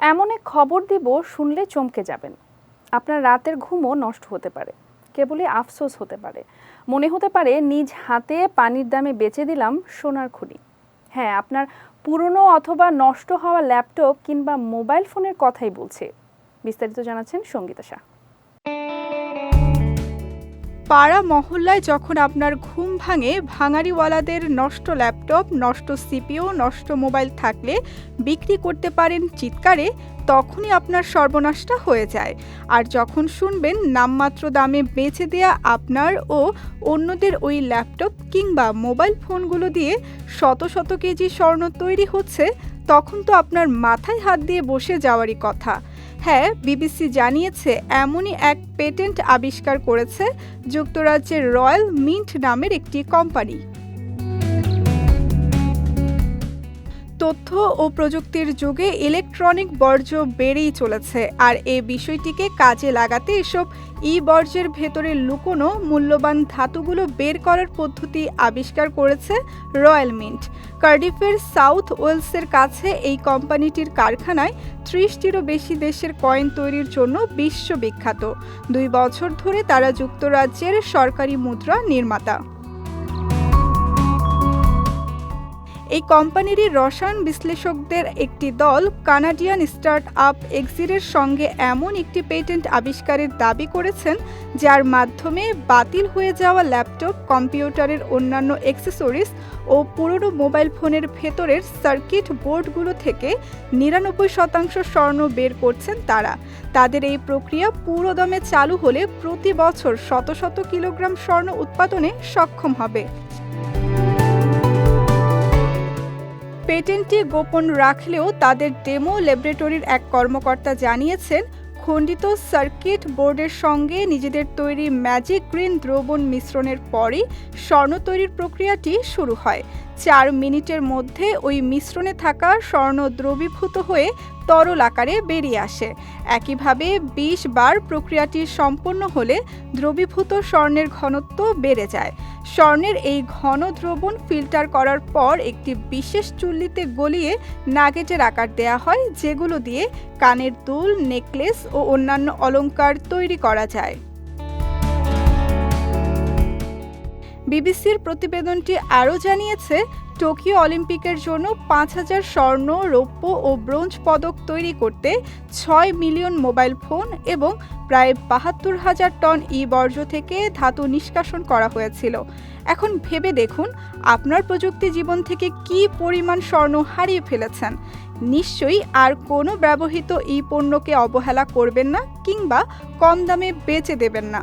এমন এক খবর দিব শুনলে চমকে যাবেন। আপনার রাতের ঘুমও নষ্ট হতে পারে, কেবলই আফসোস হতে পারে। মনে হতে পারে নিজ হাতে পানির দামে বেচে দিলাম সোনার খুনি হ্যাঁ আপনার পুরনো অথবা নষ্ট হওয়া ল্যাপটপ কিংবা মোবাইল ফোনের কথাই বলছে। বিস্তারিত জানাচ্ছেন সঙ্গীতা শাহ। পাড়া মহল্লায় যখন আপনার ঘুম ভাঙে ভাঙাড়িওয়ালাদের নষ্ট ল্যাপটপ, নষ্ট সিপিও নষ্ট মোবাইল থাকলে বিক্রি করতে পারেন চিৎকারে, তখনই আপনার সর্বনাশটা হয়ে যায়। আর যখন শুনবেন নামমাত্র দামে বেচে দেয়া আপনার ও অন্যদের ওই ল্যাপটপ কিংবা মোবাইল ফোনগুলো দিয়ে শত শত কেজি স্বর্ণ তৈরি হচ্ছে, তখন তো আপনার মাথায় হাত দিয়ে বসে যাওয়ারই কথা। হ্যাঁ বিবিসি জানিয়েছে এমনই এক পেটেন্ট আবিষ্কার করেছে যুক্তরাজ্যের রয়্যাল মিন্ট নামের একটি কোম্পানি। তথ্য ও প্রযুক্তির যুগে ইলেকট্রনিক বর্জ্য বেড়েই চলেছে। আর এই বিষয়টিকে কাজে লাগাতে এসব ই বর্জ্যের ভেতরে লুকোনো মূল্যবান ধাতুগুলো বের করার পদ্ধতি আবিষ্কার করেছে রয়্যাল মিন্ট। কার্ডিফের সাউথ ওয়েলসের কাছে এই কোম্পানিটির কারখানায় ত্রিশটিরও বেশি দেশের কয়েন তৈরির জন্য বিশ্ববিখ্যাত। দুই বছর ধরে তারা যুক্তরাজ্যের সরকারি মুদ্রা নির্মাতা। এই কোম্পানিরই রসায়ন বিশ্লেষকদের একটি দল কানাডিয়ান স্টার্ট আপ এক্সিরের সঙ্গে এমন একটি পেটেন্ট আবিষ্কারের দাবি করেছেন, যার মাধ্যমে বাতিল হয়ে যাওয়া ল্যাপটপ, কম্পিউটারের অন্যান্য অ্যাক্সেসরিজ ও পুরনো মোবাইল ফোনের ভেতরের সার্কিট বোর্ডগুলো থেকে নিরানব্বই শতাংশ স্বর্ণ বের করছেন তারা। তাদের এই প্রক্রিয়া পুরোদমে চালু হলে প্রতি বছর শত শত কিলোগ্রাম স্বর্ণ উৎপাদনে সক্ষম হবে। পেটেন্টটি গোপন রাখলেও তাদের ডেমো ল্যাবরেটরির এক কর্মকর্তা জানিয়েছেন, খণ্ডিত সার্কিট বোর্ডের সঙ্গে নিজেদের তৈরি ম্যাজিক গ্রিন দ্রবণ মিশ্রণের পরই স্বর্ণ তৈরির প্রক্রিয়াটি শুরু হয়। চার মিনিটের মধ্যে ওই মিশ্রণে থাকা স্বর্ণ দ্রবীভূত হয়ে তরল আকারে বেরিয়ে আসে। একইভাবে বিশ বার প্রক্রিয়াটি সম্পন্ন হলে দ্রবীভূত স্বর্ণের ঘনত্ব বেড়ে যায়। স্বর্ণের এই ঘন দ্রবণ ফিল্টার করার পর একটি বিশেষ চুল্লিতে গলিয়ে নাগেটের আকার দেয়া হয়, যেগুলো দিয়ে কানের দুল, নেকলেস ও অন্যান্য অলঙ্কার তৈরি করা যায়। বিবিসির প্রতিবেদনটি আরও জানিয়েছে টোকিও অলিম্পিকের জন্য পাঁচ হাজার স্বর্ণ, রৌপ্য ও ব্রোঞ্জ পদক তৈরি করতে ছয় মিলিয়ন মোবাইল ফোন এবং প্রায় বাহাত্তর হাজার টন ই বর্জ্য থেকে ধাতু নিষ্কাশন করা হয়েছিল। এখন ভেবে দেখুন, আপনার প্রযুক্তি জীবন থেকে কি পরিমাণ স্বর্ণ হারিয়ে ফেলেছেন। নিশ্চয়ই আর কোনো ব্যবহৃত ই পণ্যকে অবহেলা করবেন না কিংবা কম দামে বেচে দেবেন না।